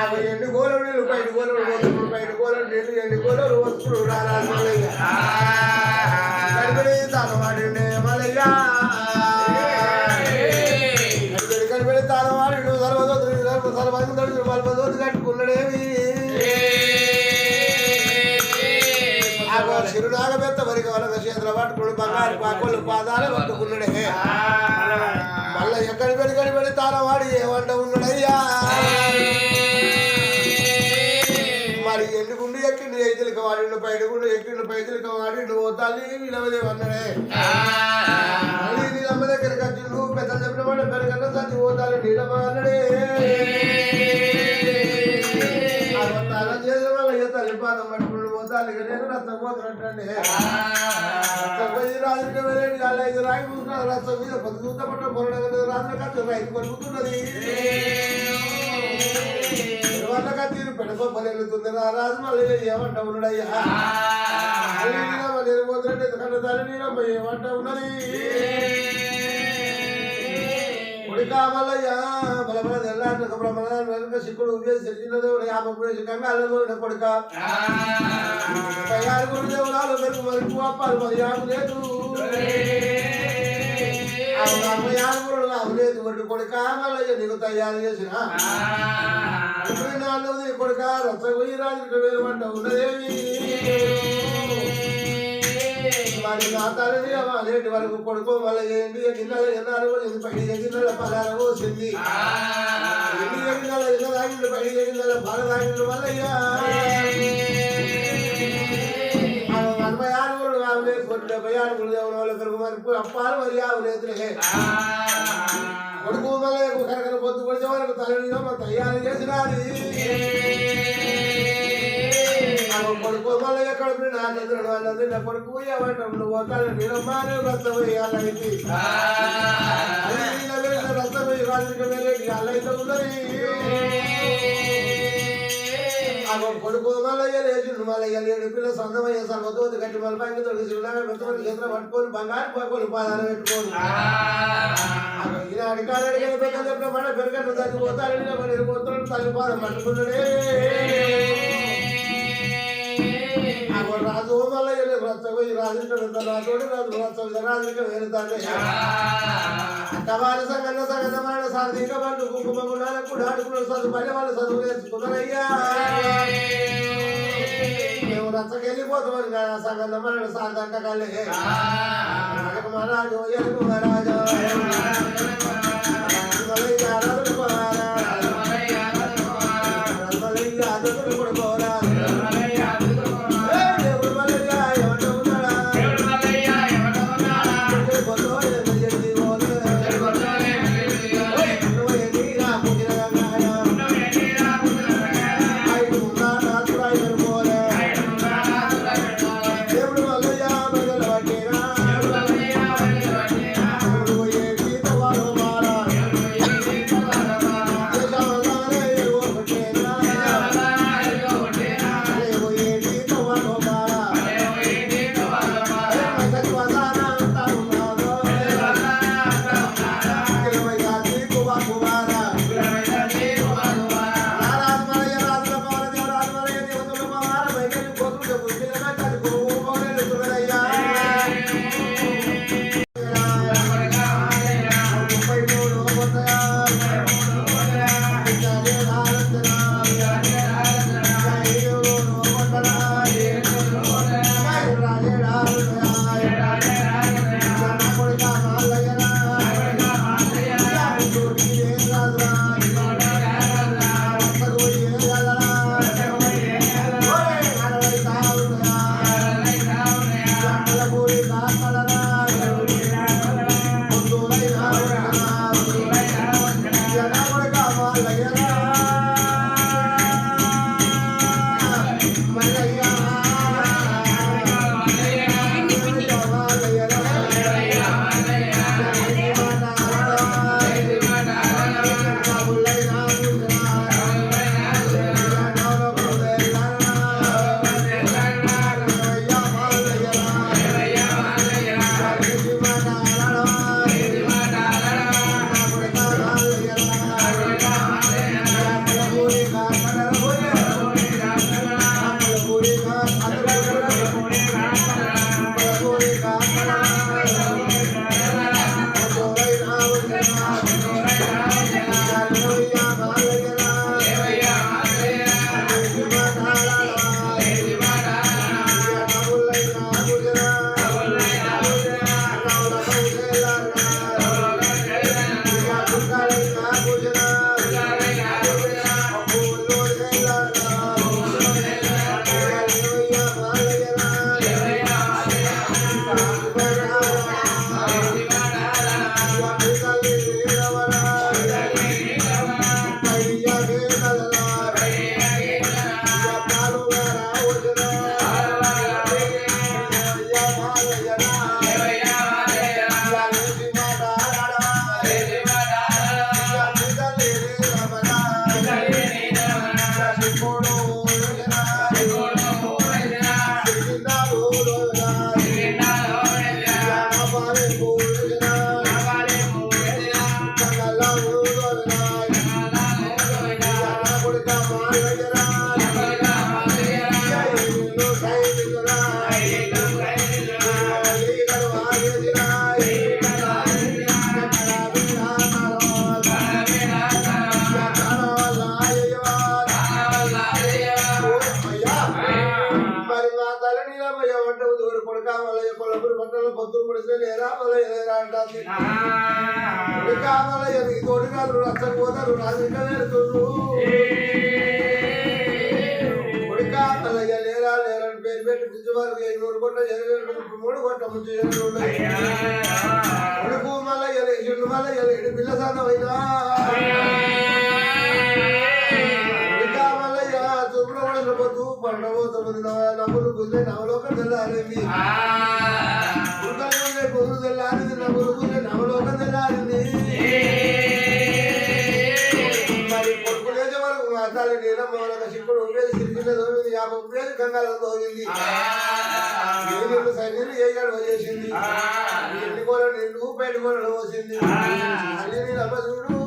అవి ఎండు గోలు నీళ్ళు బయట గోలు పోతున్నారు బయట గోలు నీళ్ళు ఎండు గోలు వస్తున్నారు రారాజు చిరునాగ పెద్ద వరిక వరద చేతుల పట్టుకుడు బంగారు పాకోళ్ళు పాదాలు పట్టుకున్నాడే మళ్ళా ఎక్కడి పెడి కడి పెడి తాను వాడి ఏమంట ఉన్నాడయ్యా మరి ఎన్నుకుండి ఎక్కిండు ఎయితులకి వాడిండు పైడుకుండు ఎక్కిండు పైతులకి వాడిండు ఓ తల్లి విలవదేవి అన్నాడే మళ్ళీ నీలమ్మ దగ్గరికి వచ్చి నువ్వు పెద్ద చెప్పిన వాడు పెరగన్న సచ్చి ఓ తల్లి నీలమ్మ అన్నాడే తల చేసిన వల్ల ఏ తల్లికి నేను రక్తం పోతున్నట్టండి రక్తం పోయి రాజుకి వెళ్ళండి అలా ఇది రాయి కూర్చున్నారు రక్తం మీద చూత పట్ట పొరడ రాజుల ఖర్చు రైతు కొట్టుకున్నది వాళ్ళ రాజు మళ్ళీ ఏమంట ఉన్నాడయ్యా? ఎందుకంటే తల్లి నీరమ్మ ఏమంట ఉన్నది? కొడుకా మల్లయ్య బలబల తెల్లారి బ్రహ్మణ వెనుక శిక్కుడు ఉపయోగించి సెలిచినది యాభై ఉపయోగించి కొడుక. పైగారు గురు దేవుడాలు మెరుగు మరుపు అప్పాలు మరి ఆకు లేదు అరవై ఆరుగురు నాకు లేదు కొడుకు కొడుక మల్లయ్య నీకు తయారు చేసిన. ముప్పై నాలుగు కొడుక రసగొయ్యి రాజుకి వేలు పంట ఉన్నదేమి? మరి నా తల్లి నేటి వరకు కొడుకు మళ్ళీ ఏంటి గిన్నెల ఎన్నాలు పడి గిన్నెల పలాల పోసింది? ఎన్ని గిన్నెల ఎన్న తాగిండు పడి గిన్నెల పాల తాగిండు మల్లయ్యా? ఆవులే కొట్టి డెబ్బై ఆరుగురు దేవుడు వాళ్ళ పెరుగు కొడుకు మళ్ళీ కరకర పొద్దు కొడితే వరకు తల్లి తయారు చేసినది కొడుకు మళ్ళీ ఎక్కడ నాకెదురు వాళ్ళది నా కొడుకు ఏమంటాం నువ్వు ఒకళ్ళు నిరమానే రక్తం వేయాలైతే అది నీళ్ళ వేసిన ఉన్నది. కొడుకు మల్లయ్య లేచిండు మల్లయ్య లేడు పిల్ల సొంతమయ్య సర్వతోతి కట్టి మళ్ళీ పైకి తొలగి చిరునాగా పెట్టుకొని చేతులు పట్టుకొని బంగారు పట్టుకొని పాదాలు పెట్టుకొని. ఈనాడు పెద్ద చెప్పిన మన పెరగట్టు తగ్గిపోతారని మరి పోతున్నాడు తల్లి పాదం పట్టుకున్నాడే. అగో రాజు మల్లయ్య రచ్చపోయి రాజు రాజోడు రాజు రచ్చ రాజుకి వెళ్తాడు అక్కవారి సంగన్న సంగతమైన సాధిక వాళ్ళు కుంకుమ గుణాలకు కూడా ఆడుకున్న చదువు పని వాళ్ళు చదువు నేర్చుకున్నారయ్యా మేము రచ్చకెళ్ళిపోతామని కదా సంగన్న మన సాధంట కలే. మహారాజు ఎరుకు మహారాజు. Hare Hare llorar. వంట ఊరు కొడుక మలయ్య కొలపురి పట్టణంలో పొద్దులు పడితే లేరా? మలయ్య లేరా అంటుంది. కొడుక మలయ్య నీకు తోడు కాదు పోతారు వెళ్తున్నారు కొడుక మలయ్య లేరా లేరా అని పేరు పెట్టి పిచ్చి వరకు ఎన్నూరు కొట్ట ఎనిమిది మూడు కొట్ట ఎన్నూరు కొడుకు మలయ్య లేడు పిల్ల సాధమైనా పోతూ పండబోతుంది నవ్వులు గుంజే నవలోకం తెల్లారింది. ఉడకలుండే పొరుగు తెల్లారింది నవ్వులు గుంజే నవలోకం తెల్లారింది. మరి కొడుకు లేచే వరకు మాతాలి నీలమ్మ వాళ్ళ శివుడు ఉపయోగి సిరిగిన తోమింది యాభై ఉపయోగి గంగాలం తోమింది నీళ్ళు సైన్యులు ఏగాడు వచ్చేసింది ఎన్ని కోల నిండు బయట కోరలు పోసింది. అల్లి నీలమ్మ చూడు